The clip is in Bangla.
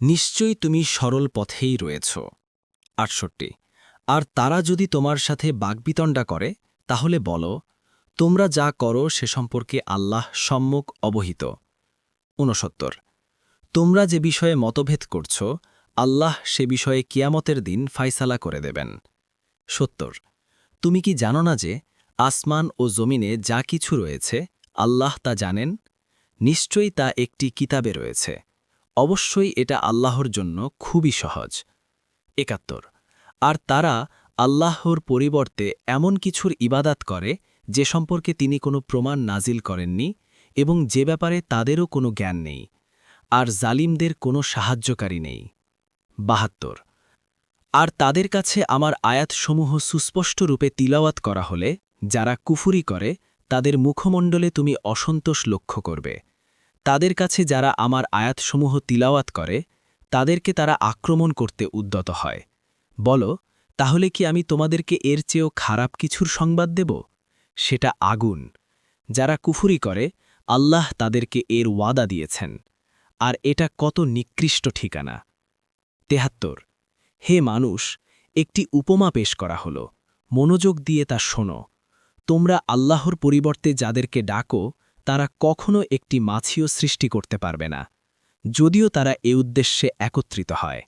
নিশ্চয়ই তুমি সরল পথেই রয়েছ। আটষট্টি, আর তারা যদি তোমার সাথে বাগবিতণ্ডা করে, তাহলে বলো, তোমরা যা করো সে সম্পর্কে আল্লাহ সম্মুখ অবহিত। ঊনসত্তর, তোমরা যে বিষয়ে মতভেদ করছ, আল্লাহ সে বিষয়ে কিয়ামতের দিন ফাইসালা করে দেবেন। সত্তর, তুমি কি জানো না যে আসমান ও জমিনে যা কিছু রয়েছে, আল্লাহ তা জানেন? নিশ্চয়ই তা একটি কিতাবে রয়েছে। অবশ্যই এটা আল্লাহর জন্য খুবই সহজ। একাত্তর। আর তারা আল্লাহর পরিবর্তে এমন কিছুর ইবাদাত করে যে সম্পর্কে তিনি কোনো প্রমাণ নাজিল করেননি এবং যে ব্যাপারে তাদেরও কোনো জ্ঞান নেই, আর জালিমদের কোনো সাহায্যকারী নেই। বাহাত্তর। আর তাদের কাছে আমার আয়াতসমূহ সুস্পষ্ট রূপে তিলাওয়াত করা হলে, যারা কুফুরি করে, তাদের মুখমণ্ডলে তুমি অসন্তোষ লক্ষ্য করবে। তাদের কাছে যারা আমার আয়াতসমূহ তিলাওয়াত করে, তাদেরকে তারা আক্রমণ করতে উদ্যত হয়। বলো, তাহলে কি আমি তোমাদেরকে এর চেয়েও খারাপ কিছুর সংবাদ দেব? সেটা আগুন। যারা কুফুরি করে, আল্লাহ তাদেরকে এর ওয়াদা দিয়েছেন। আর এটা কত নিকৃষ্ট ঠিকানা। তেহাত্তর, হে মানুষ, একটি উপমা পেশ করা হল। মনোযোগ দিয়ে তা শোনো। তোমরা আল্লাহর পরিবর্তে যাদেরকে ডাকো তারা কখনো একটি মাছিও সৃষ্টি করতে পারবে না যদিও তারা এ উদ্দেশ্যে একত্রিত হয়।